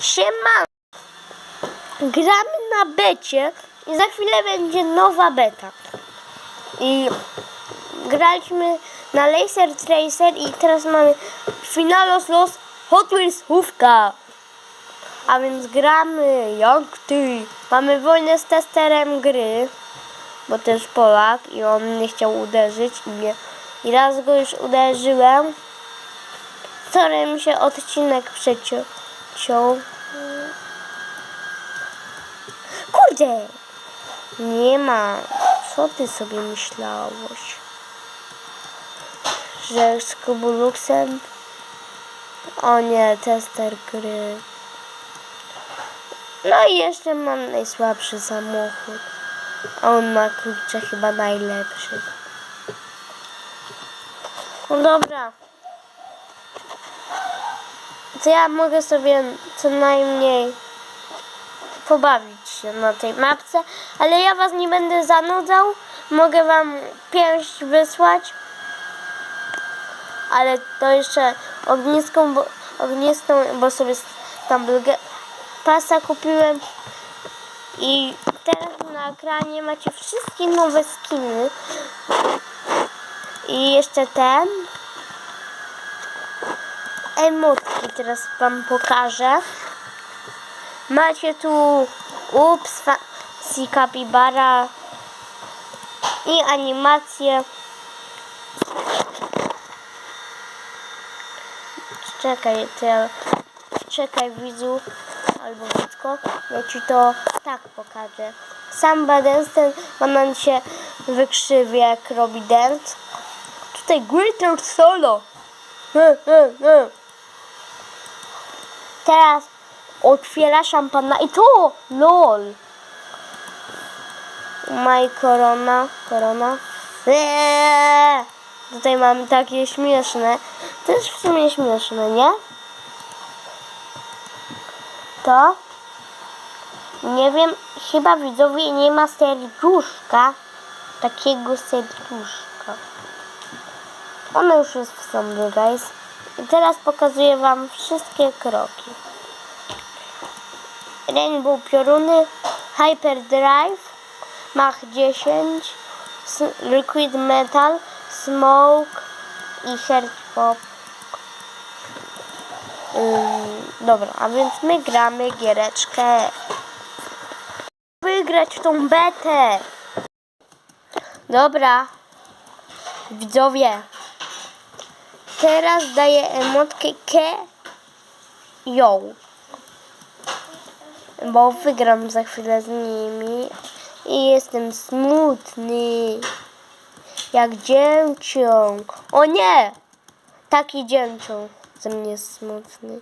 siema. Gramy na becie i za chwilę będzie nowa beta. I graliśmy na Laser Tracer i teraz mamy Finalos Los Hot Wheels Hówka. A więc gramy jak ty. Mamy wojnę z testerem gry, bo jest Polak i on nie chciał uderzyć i mnie. I raz go już uderzyłem. Sorry, mi się odcinek przeciął. Kurde! Nie ma. Co ty sobie myślałeś? Że z Kubuluxem? O nie, tester gry. No i jeszcze mam najsłabszy samochód. A on ma kurczę chyba najlepszy. No dobra. To ja mogę sobie co najmniej pobawić się na tej mapce, ale ja was nie będę zanudzał. Mogę wam pięść wysłać. Ale to jeszcze ogniską, bo, ogniską, bo sobie tam blge, pasa kupiłem. I teraz na ekranie macie wszystkie nowe skiny. I jeszcze ten. Emotki teraz wam pokażę. Macie tu Ups, si Capybara i animację. Czekaj, ja, czekaj widzu albo widzko, ja ci to tak pokażę. Sam dance ten banan się wykrzywi jak robi dance. Tutaj Greater Solo. He. Teraz otwiera szampana i to lol. Maj korona, korona. Eee! Tutaj mamy takie śmieszne. Jest w sumie śmieszne, nie? To nie wiem, chyba widzowie nie ma serduszka. Takiego serduszka. Ono już jest w sobie, guys. I teraz pokazuję wam wszystkie kroki. Rainbow pioruny, Hyperdrive, Mach 10, S- Liquid Metal, Smoke i Heart Pop. Ym, dobra, a więc my gramy giereczkę. Wygrać tą betę. Dobra. Widzowie. Teraz daję emotkę Ke Yo bo wygram za chwilę z nimi i jestem smutny. Jak dzięciąg. O nie! Taki dzięciąg ze mnie smutny,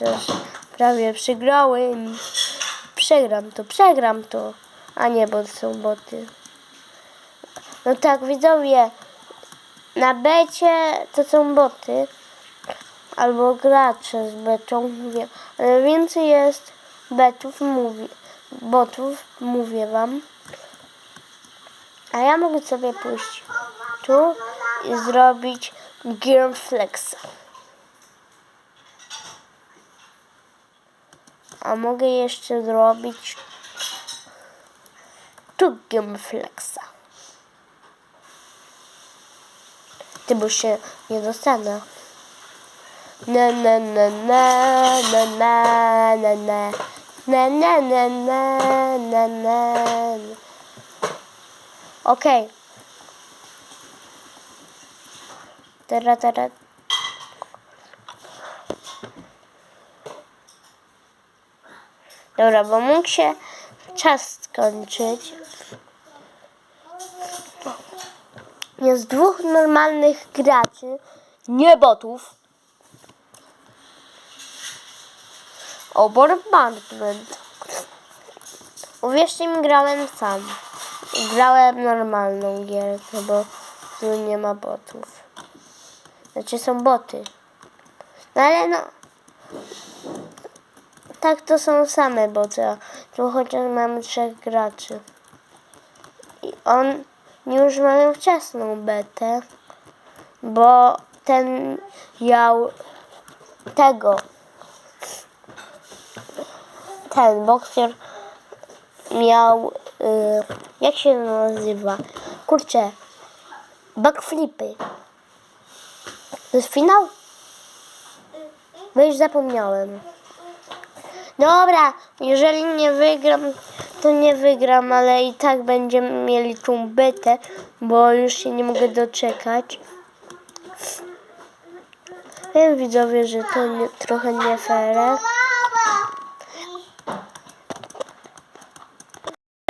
że prawie przegrałem. Przegram to, przegram to. A nie, bo to są boty. No tak, widzowie, na becie to są boty. Albo gracze z betą, wiem. Ale więcej jest betów, mówię, botów, mówię wam. A ja mogę sobie pójść tu i zrobić Gear Flexa. A mogę jeszcze zrobić tu Gear Flexa. Ty bo się nie dostanę. Na na na na na na na na na na na na na na Okej. Teraz, teraz. Dobra, bo mógł się czas skończyć. Jest dwóch normalnych graczy, nie botów. O, bombardment. Uwierzcie mi, grałem sam. Grałem normalną gierkę, bo tu nie ma botów. Znaczy są boty. No ale no... Tak to są same boty, a tu chociaż mamy trzech graczy. I on już mają wczesną betę, bo ten miał tego ten boksier miał, y, jak się nazywa? Kurczę, backflipy. To jest finał? Bo już zapomniałem. Dobra, jeżeli nie wygram, to nie wygram, ale i tak będziemy mieli tą betę, bo już się nie mogę doczekać. Wiem widzowie, że to nie, trochę nie fair.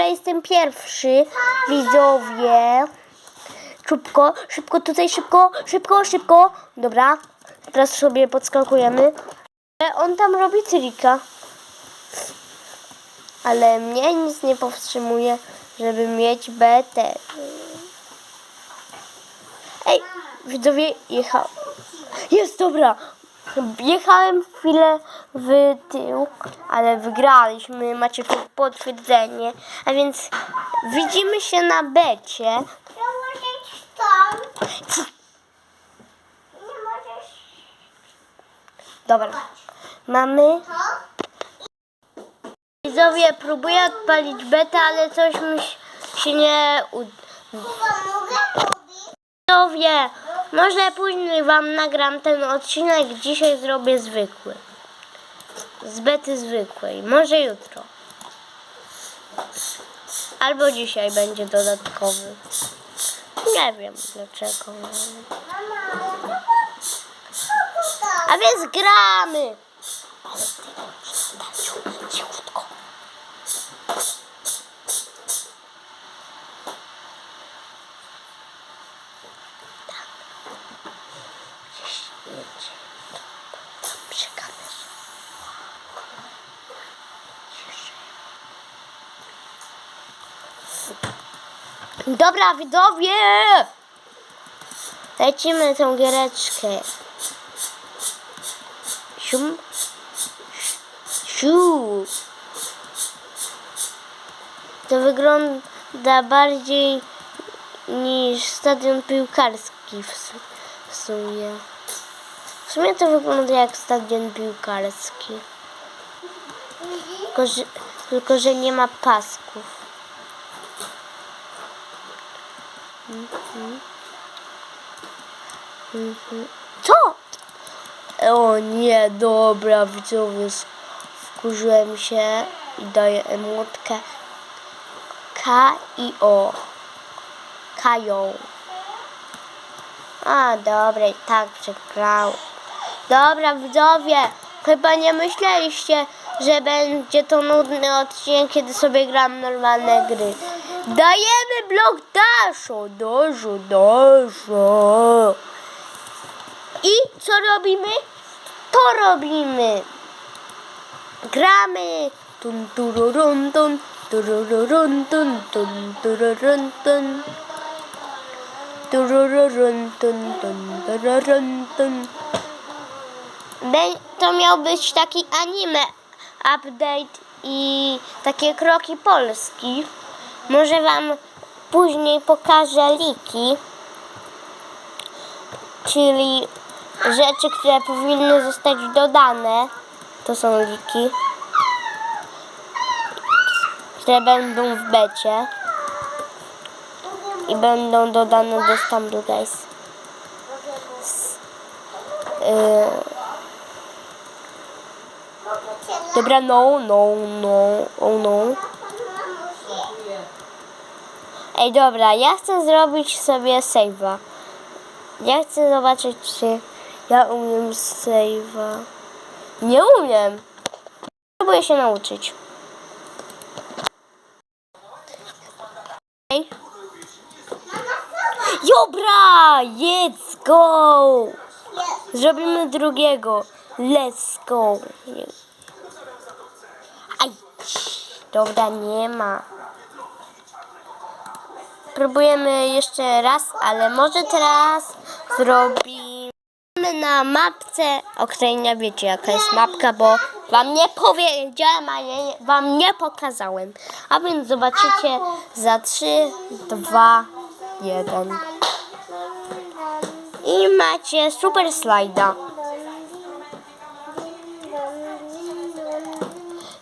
Jestem pierwszy, widzowie. Szybko, szybko tutaj, szybko, szybko, szybko. Dobra, teraz sobie podskakujemy. Ale On tam robi trika. Ale mnie nic nie powstrzymuje, żeby mieć betę. Ej, widzowie, jechał. Jest dobra. Jechałem chwilę w tył, ale wygraliśmy. Macie potwierdzenie. A więc widzimy się na becie. Nie możesz tam. Nie możesz. Dobra. Mamy. Widzowie, próbuję odpalić betę, ale coś mi się nie uda. Chyba mogę robić. Widzowie, może później wam nagram ten odcinek. Dzisiaj zrobię zwykły. Z bety zwykłej. Może jutro. Albo dzisiaj będzie dodatkowy. Nie wiem dlaczego. A więc gramy! Ale ty Dobra, widzowie! Lecimy tą giereczkę. Sium. Siu. To wygląda bardziej niż stadion piłkarski w, su- w sumie. W sumie to wygląda jak stadion piłkarski. Tylko, że, tylko, że nie ma pasków. Co? O nie, dobra, widzowie, wkurzyłem się i daję emotkę K i O. Kają. A, dobra, i tak przegrał. Dobra, widzowie, chyba nie myśleliście, że będzie to nudny odcinek, kiedy sobie gram normalne gry. Dajemy blok daszo, daszo, daszo. I co robimy? To robimy. Gramy. Tun tururun tun tururun tun tun tururun tun. Tururun tun tun tururun tun. To miał być taki anime update i takie kroki Polski. Może wam później pokażę liki czyli rzeczy, które powinny zostać dodane. To są liki, które będą w becie i będą dodane do Stumble Guys. Y, dobra, no, no, no, oh no. Ej, dobra, ja chcę zrobić sobie save'a. Ja chcę zobaczyć, czy ja umiem save'a. Nie umiem. Próbuję się nauczyć. Ej. Dobra, let's go. Zrobimy drugiego. Let's go. Aj. Dobra, nie ma. Próbujemy jeszcze raz, ale może teraz zrobimy na mapce, o której nie wiecie jaka jest mapka, bo wam nie powiedziałem, a nie, wam nie pokazałem. A więc zobaczycie za 3, 2, 1. I macie super slajda.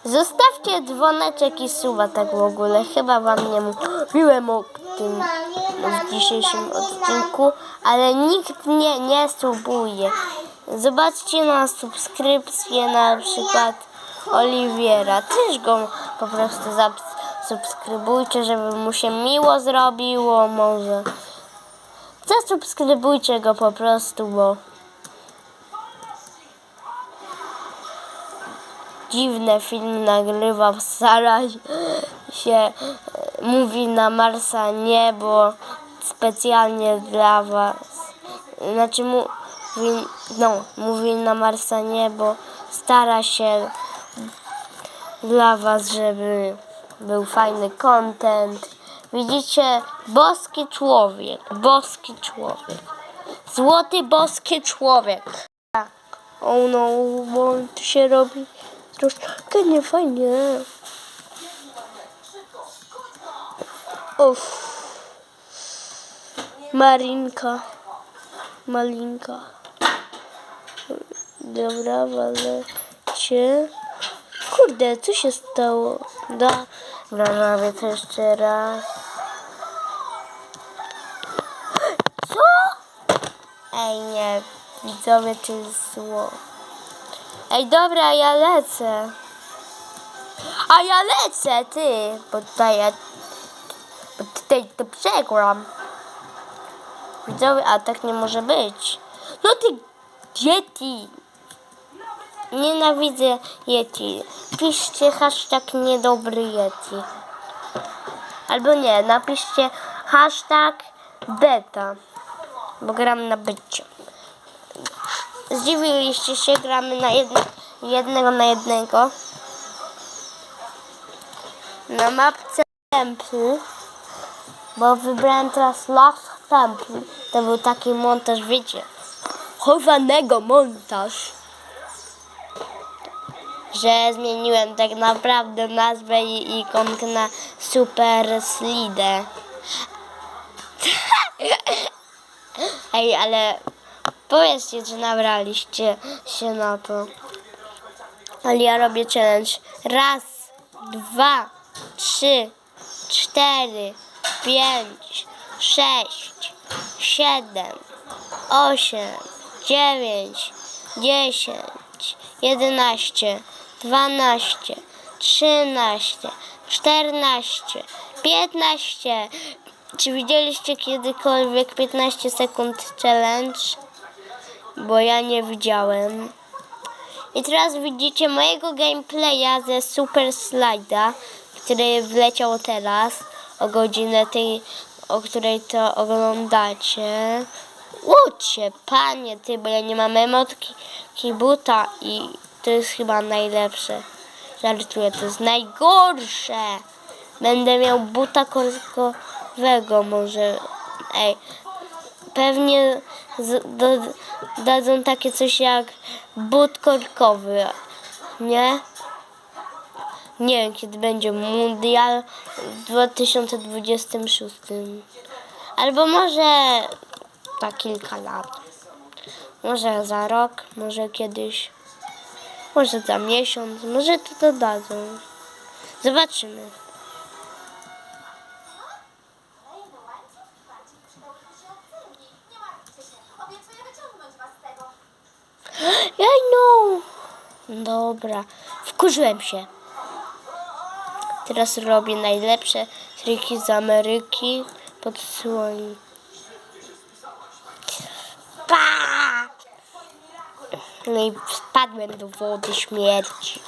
Zostawcie dzwoneczek i suba tak w ogóle. Chyba wam nie mówiłem o tym w dzisiejszym odcinku, ale nikt nie, nie subuje. Zobaczcie na subskrypcję na przykład Oliwiera. Też go po prostu zasubskrybujcie, żeby mu się miło zrobiło może. Zasubskrybujcie go po prostu, bo dziwne film nagrywa, stara się mówi na Marsa nie, bo specjalnie dla was. Znaczy mówi, no, mówi na Marsa nie, bo stara się dla was, żeby był fajny content. Widzicie, boski człowiek, boski człowiek. Złoty boski człowiek. Tak. O no, bo tu się robi troszkę niefajnie. Uff. Marinka. Malinka. Dobra, walecie. Kurde, co się stało? Da. Dobra, robię to jeszcze raz. Co? Ej, nie. Widzowie, to jest zło. Ej, dobra, ja lecę. A ja lecę, ty, bo tutaj ja... Tutaj to przegram. Widzowie, a tak nie może być. No ty, Yeti. Nienawidzę Yeti. Piszcie hashtag niedobry Yeti. Albo nie, napiszcie hashtag beta. Bo gram na bycie. Zdziwiliście się, gramy na jedne, jednego na jednego. Na mapce Temple, bo wybrałem teraz Love Temple. To był taki montaż, wiecie, chowanego montaż. Że zmieniłem tak naprawdę nazwę i ikonkę na Super Slidę. Ej, ale powiedzcie, czy nabraliście się na to. Ale ja robię challenge. Raz, dwa, trzy, cztery, pięć, sześć, siedem, osiem, dziewięć, dziesięć, jedenaście, dwanaście, trzynaście, czternaście, piętnaście. Czy widzieliście kiedykolwiek 15 sekund challenge? Bo ja nie widziałem. I teraz widzicie mojego gameplaya ze Super Slida, który wleciał teraz o godzinę tej, o której to oglądacie. Łódźcie, panie ty, bo ja nie mam emotki buta i to jest chyba najlepsze. Żartuję, to jest najgorsze. Będę miał buta korkowego może. Ej, pewnie z, do, dadzą takie coś jak but korkowy, nie? Nie wiem, kiedy będzie mundial w 2026. Albo może za kilka lat. Może za rok, może kiedyś. Może za miesiąc, może to dodadzą. Zobaczymy. Jaj no! Dobra, wkurzyłem się. Teraz robię najlepsze triki z Ameryki pod. Pa! No i wpadłem do wody śmierci.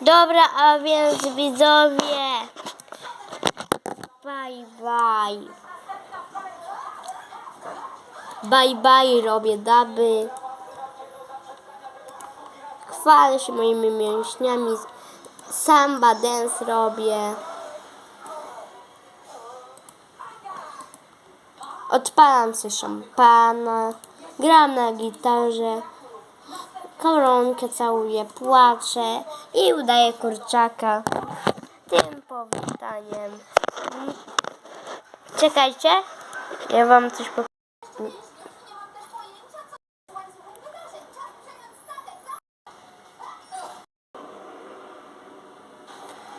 Dobra, a więc widzowie. Bye bye. Bye bye robię daby. Chwalę się moimi mięśniami. Samba dance robię. Odpalam sobie szampana. Gram na gitarze. Koronkę całuję, płaczę i udaję kurczaka. Tym powitaniem. Czekajcie. Ja wam coś po...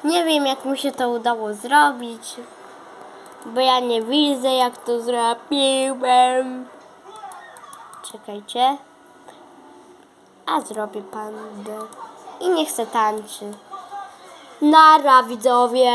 Nie wiem, jak mu się to udało zrobić, bo ja nie widzę, jak to zrobiłem. Czekajcie. A zrobię pandę. I nie chcę tańczy. Nara, widzowie.